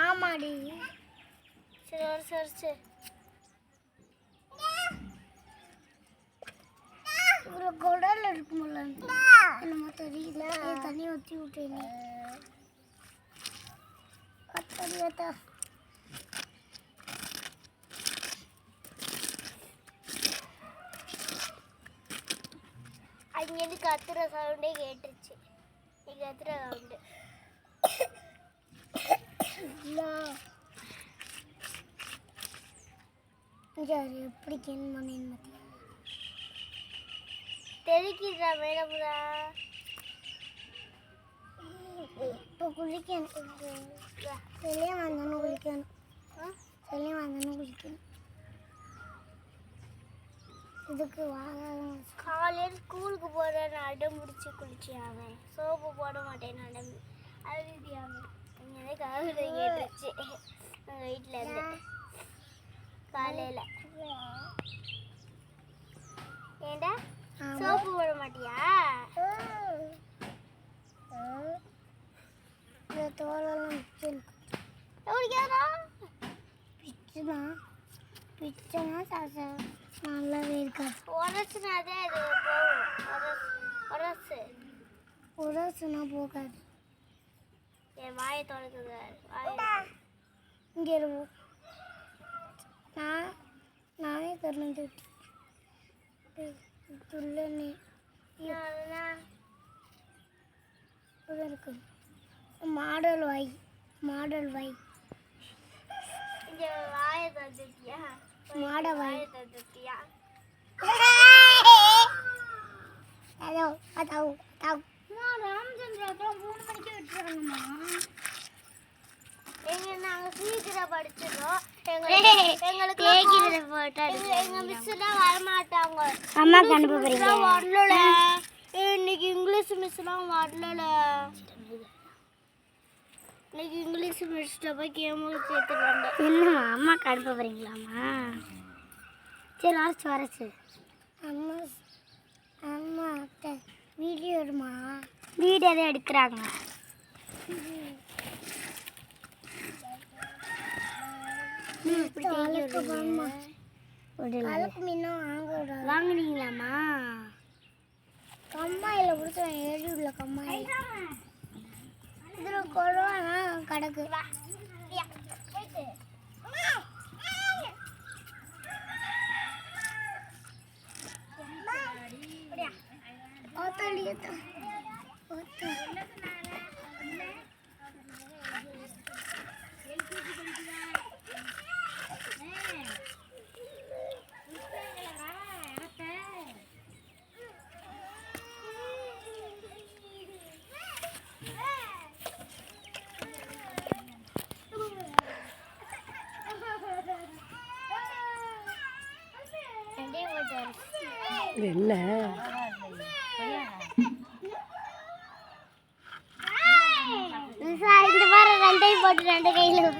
ஆமாடி. சரி சரி சரி. ஒரு குடல் இருக்கும்ல என்னமோ தெரியல. தண்ணி ஊற்றி விட்டேன். தண்ணி அங்கேருந்து கத்துற சவுண்டே கேட்டுச்சு நீ கத்துற சவுண்டு எப்படி கேன் பண்ணேன்னு பார்த்தியா தெரிக்குதா மேடம்டா இப்போ குளிக்கணும் வெளியே வந்தோன்னு குளிக்கணும். வெளியே வந்தோன்னு குளிக்கணும். இதுக்கு காலையில் ஸ்கூலுக்கு போகிறேன்னு அடம் முடிச்சு குளிச்சியாங்க சோப்பு போட மாட்டேன்னு அடம் அழுதியாங்க இங்கே கவிதை கேட்டுச்சு. எங்கள் வீட்டில் இருந்து. காலையில். ஏண்டா? சோப்பு போட மாட்டியா? தோலெல்லாம் பிச்சுதான். பிச்சைனா சாசா நல்லாவே இருக்காது உரசுனாதே அது போகும் உரசு உரசுனா போகாது என் வாயை தொடக்குது இங்கே இருக்கும் நான் நானே திறந்து துள்ளனே இருக்கு மாடல் வை மாடல் வை இங்க வாய தந்துட்டியா தந்துட்டியா ஹலோ அதோ அதோ ராமச்சந்திராக்கெல்லாம் மூணு மணிக்கு விட்டுறாங்கம்மா. எங்க நாங்க சீக்கிரம் படிச்சிடுறோம். எங்களுக்கு எங்களுக்கு எங்க எங்க மிஸ் தான் வர மாட்டாங்க அம்மாக்கு அனுப்ப போறீங்க. வரல இன்னைக்கு இங்கிலீஷ் மிஸ்லாம் வரல இன்னைக்கு இங்கிலீஷ் மிஸ்ட்ட போய் கேம் சேர்த்துட்டு வந்தேன் என்னம்மா அம்மாக்கு அனுப்ப போறீங்களாம்மா? சரி வரச்சு வரச்சு. அம்மா அம்மா வீடியோ எடுமா? வீடியோ எதுவும் எடுக்கிறாங்க. வாங்குனீங்களாம்மா? கம்மாயில் பிடிச்ச ஏறி உள்ள கம்மாயில். குழவானா கிடக்கு ஓத்தாடியத்தா இது என்ன? இந்த வாரம் ரெண்டையும் போட்டு ரெண்டு கையில்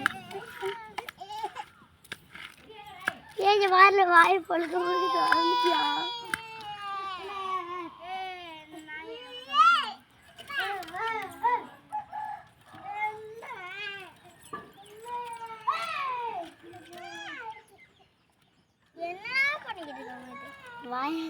ஏன் வாரில் வாய் பொழுது பொழுது ஆரம்பிச்சியா வாயை